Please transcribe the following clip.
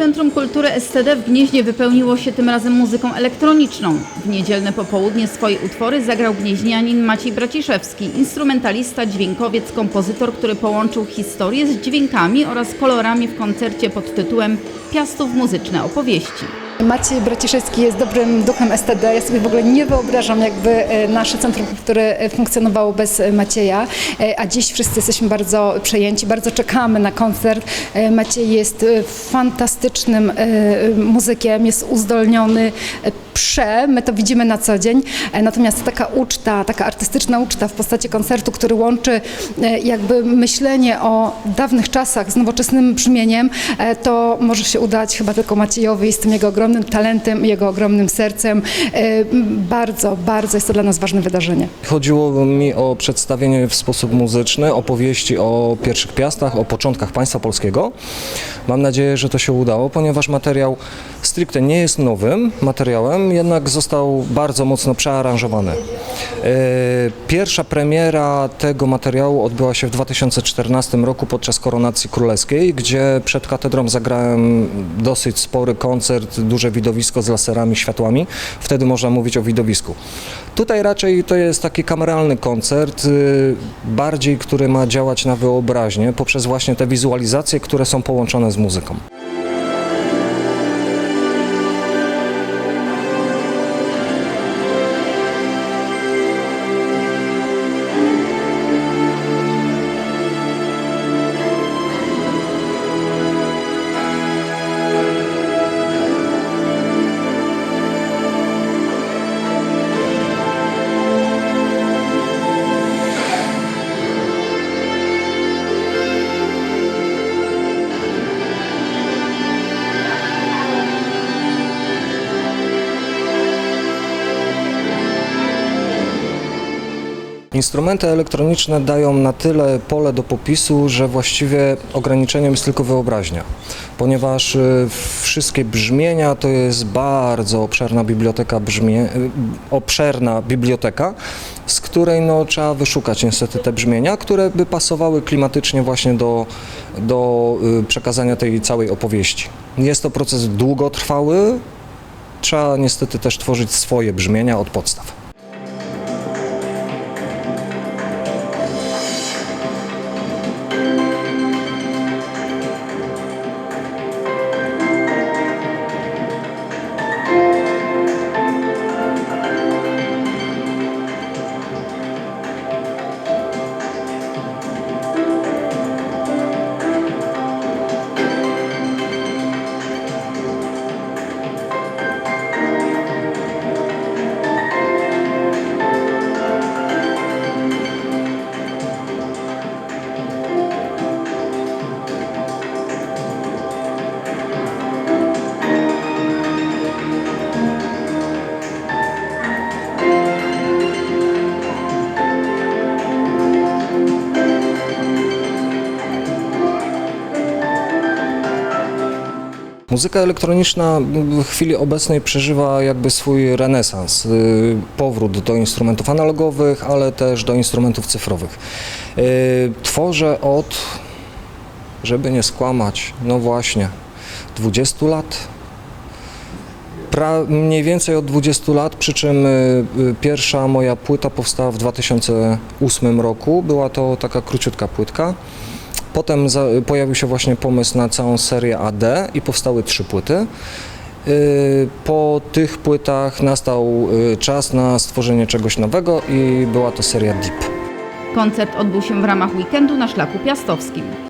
Centrum Kultury STD w Gnieźnie wypełniło się tym razem muzyką elektroniczną. W niedzielne popołudnie swoje utwory zagrał gnieźnianin Maciej Braciszewski, instrumentalista, dźwiękowiec, kompozytor, który połączył historię z dźwiękami oraz kolorami w koncercie pod tytułem Piastów muzyczne opowieści. Maciej Braciszewski jest dobrym duchem STD. Ja sobie w ogóle nie wyobrażam, jakby e, nasze Centrum Kultury e, funkcjonowało bez e, Macieja. E, A dziś wszyscy jesteśmy bardzo przejęci, bardzo czekamy na koncert. Maciej jest fantastycznym muzykiem, jest uzdolniony prze, my to widzimy na co dzień. Natomiast taka uczta, taka artystyczna uczta w postaci koncertu, który łączy jakby myślenie o dawnych czasach z nowoczesnym brzmieniem, to może się udać chyba tylko Maciejowi i z tym jego ogromnym talentem, jego ogromnym sercem. E, Bardzo, bardzo jest to dla nas ważne wydarzenie. Chodziło mi o przedstawienie w sposób muzyczny opowieści o pierwszych piastach, o początkach państwa polskiego. Mam nadzieję, że to się udało, ponieważ materiał stricte nie jest nowym materiałem, jednak został bardzo mocno przearanżowany. E, Pierwsza premiera tego materiału odbyła się w 2014 roku podczas koronacji królewskiej, gdzie przed katedrą zagrałem dosyć spory koncert, duże widowisko z laserami, światłami. Wtedy można mówić o widowisku. Tutaj raczej to jest taki kameralny koncert, y, bardziej który ma działać na wyobraźnię poprzez właśnie te wizualizacje, które są połączone z muzyką. Instrumenty elektroniczne dają na tyle pole do popisu, że właściwie ograniczeniem jest tylko wyobraźnia, ponieważ y, wszystkie brzmienia to jest bardzo obszerna biblioteka brzmie, y, obszerna biblioteka, z której no, trzeba wyszukać niestety te brzmienia, które by pasowały klimatycznie właśnie do, do y, przekazania tej całej opowieści. Jest to proces długotrwały, trzeba niestety też tworzyć swoje brzmienia od podstaw. Muzyka elektroniczna w chwili obecnej przeżywa jakby swój renesans, y, powrót do instrumentów analogowych, ale też do instrumentów cyfrowych. Y, Tworzę od, żeby nie skłamać, no właśnie, 20 lat. Pra, mniej więcej od 20 lat, przy czym y, pierwsza moja płyta powstała w 2008 roku. Była to taka króciutka płytka. Potem pojawił się właśnie pomysł na całą serię AD i powstały trzy płyty. Y, Po tych płytach nastał y, czas na stworzenie czegoś nowego i była to seria Deep. Koncert odbył się w ramach weekendu na Szlaku Piastowskim.